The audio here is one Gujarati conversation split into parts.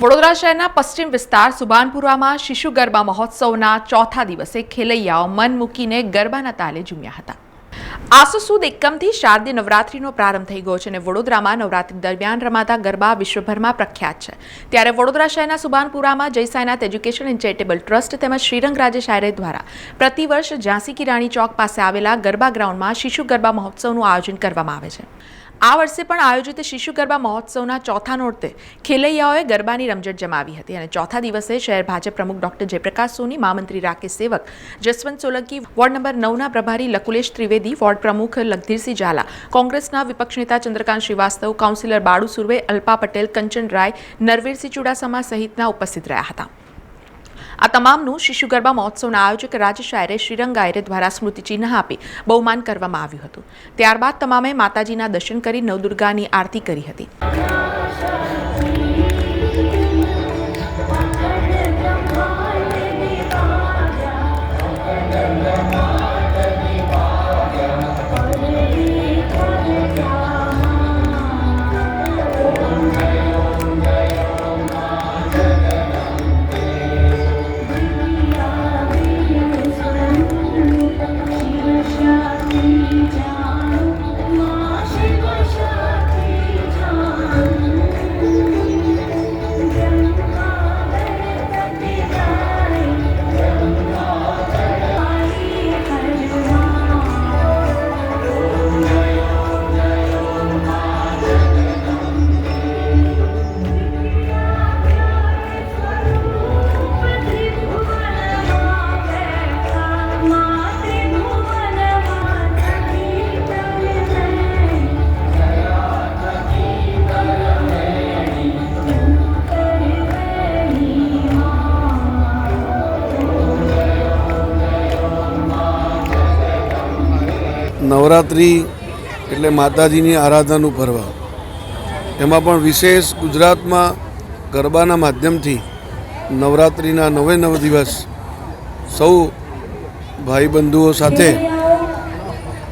વડોદરા શહેરના પશ્ચિમ વિસ્તાર સુભાનપુરામાં શિશુ ગરબા મહોત્સવના ચોથા દિવસે ખેલૈયાઓ મન મૂકીને ગરબાના તાલે ઝૂમ્યા હતા. આસો સુદ એકમથી શારદીય નવરાત્રીનો પ્રારંભ થઈ ગયો છે અને વડોદરામાં નવરાત્રી દરમિયાન રમાતા ગરબા વિશ્વભરમાં પ્રખ્યાત છે. ત્યારે વડોદરા શહેરના સુભાનપુરામાં Jai Sainath education and charitable trust તેમજ શ્રીરંગ રાજે શાયરે દ્વારા પ્રતિવર્ષ ઝાંસી કી રાણી ચોક પાસે આવેલા ગરબા ગ્રાઉન્ડમાં શિશુ ગરબા મહોત્સવનું આયોજન કરવામાં આવે છે. આ વર્ષે પણ આયોજિત શિશુ ગરબા મહોત્સવના ચોથા નોરતે ખેલૈયાઓએ ગરબાની રમઝટ જમાવી હતી અને ચોથા દિવસે શહેર ભાજપ પ્રમુખ ડોક્ટર જયપ્રકાશ સોની મહામંત્રી રાકેશ સેવક, જસવંત સોલંકી, વોર્ડ નંબર નવના પ્રભારી લકુલેશ ત્રિવેદી, વોર્ડ પ્રમુખ લગધીરસિંહ ઝાલા, કોંગ્રેસના વિપક્ષ નેતા ચંદ્રકાંત શ્રીવાસ્તવ, કાઉન્સિલર બાળુ સુરવે, અલ્પા પટેલ, કંચન રાય, નરવીરસિંહ ચુડાસમા સહિતના ઉપસ્થિત રહ્યા હતા. આ તમામનું શિશુ ગરબા મહોત્સવના આયોજક રાજ્ય શાયરે શ્રીરંગ આયરે દ્વારા સ્મૃતિચિહ્ન આપી બહુમાન કરવામાં આવ્યું હતું. ત્યારબાદ તમામે માતાજીના દર્શન કરી નવદુર્ગાની આરતી કરી હતી. down. નવરાત્રિ એટલે માતાજીની આરાધનાનું પર્વ. એમાં પણ વિશેષ ગુજરાતમાં ગરબાના માધ્યમથી નવરાત્રિના નવે નવ દિવસ સૌ ભાઈબંધુઓ સાથે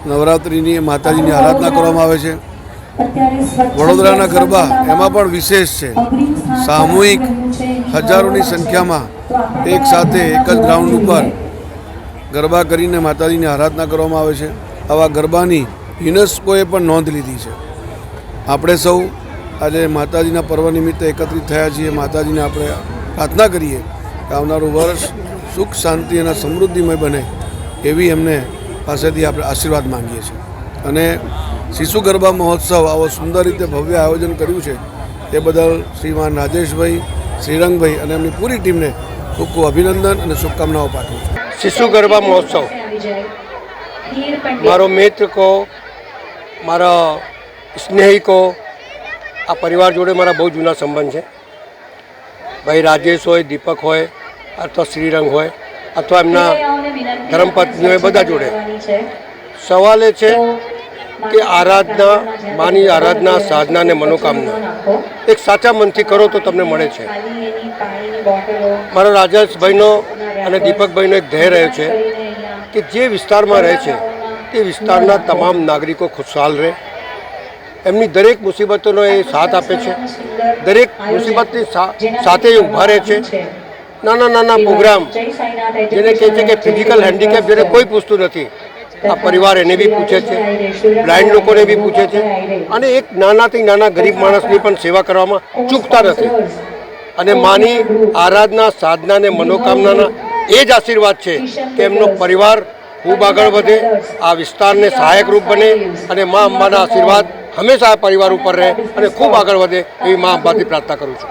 નવરાત્રિની માતાજીની આરાધના કરવામાં આવે છે. વડોદરાના ગરબા એમાં પણ વિશેષ છે. સામૂહિક હજારોની સંખ્યામાં એક સાથે એક જ ગ્રાઉન્ડ ઉપર ગરબા કરીને માતાજીની આરાધના કરવામાં આવે છે. આવા ગરબાની યુનેસ્કોએ પણ નોંધ લીધી છે. આપણે સૌ આજે માતાજીના પર્વ નિમિત્તે એકત્રિત થયા છીએ. માતાજીને આપણે પ્રાર્થના કરીએ કે આવનારું વર્ષ સુખ, શાંતિ અને સમૃદ્ધિમય બને એવી એમને પાસેથી આપણે આશીર્વાદ માંગીએ છીએ. અને શિશુ ગરબા મહોત્સવ આવો સુંદર રીતે ભવ્ય આયોજન કર્યું છે તે બદલ શ્રીમાન રાજેશભાઈ, શ્રીરંગભાઈ અને એમની પૂરી ટીમને ખૂબ ખૂબ અભિનંદન અને શુભકામનાઓ પાઠવું છું. શિશુ ગરબા મહોત્સવ. મારો મિત્ર કહો મારા સ્નેહી કહો આ પરિવાર જોડે મારા બહુ જૂના સંબંધ છે. ભાઈ રાજેશ હોય દીપક હોય અથવા શ્રીરંગ હોય અથવા એમના ધર્મપત્ની હોય બધા જોડે. સવાલ એ છે કે આરાધના માની આરાધના સાધના અને મનોકામના. એક સાચા મનથી કરો તો તમને મળે છે. મારો રાજેશભાઈનો અને દીપકભાઈનો એક ધ્યેય રહ્યો છે. કે જે વિસ્તારમાં રહે છે, તે વિસ્તારના તમામ નાગરિકો ખુશહાલ રહે. એમની દરેક મુસીબતોનો એ સાથ આપે છે. દરેક મુસીબતની સાથે ઊભા રહે છે. નાના નાના પ્રોગ્રામ, જેને કહે છે કે ફિઝિકલ હેન્ડીકેપ જેને કોઈ પૂછતું નથી. આ પરિવાર એને બી પૂછે છે. બ્લાઇન્ડ લોકોને બી પૂછે છે. અને એક નાનાથી નાના ગરીબ માણસની પણ સેવા કરવામાં ચૂકતા નથી. અને માની આરાધના સાધના અને મનોકામનાના એ જ આશીર્વાદ છે કે એમનો પરિવાર ખૂબ આગળ વધે, આ વિસ્તારને સહાયકરૂપ બને અને મા અંબાના આશીર્વાદ હંમેશા પરિવાર ઉપર રહે અને ખૂબ આગળ વધે એવી મા અંબાથી પ્રાર્થના કરું છું.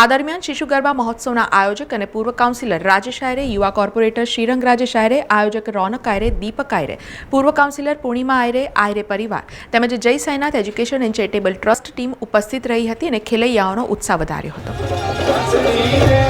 આ દરમિયાન શિશુ ગરબા મહોત્સવના આયોજક અને પૂર્વ કાઉન્સિલર રાજેશ આયરે, યુવા કોર્પોરેટર શ્રીરંગ રાજેશ આયરે, આયોજક રોનક આયરે, દીપક આયરે, પૂર્વ કાઉન્સિલર પૂર્ણિમા આયરે આયરે પરિવાર તેમજ Jai Sainath education and charitable trust team ઉપસ્થિત રહી હતી અને ખેલૈયાઓનો ઉત્સાહ વધાર્યો હતો.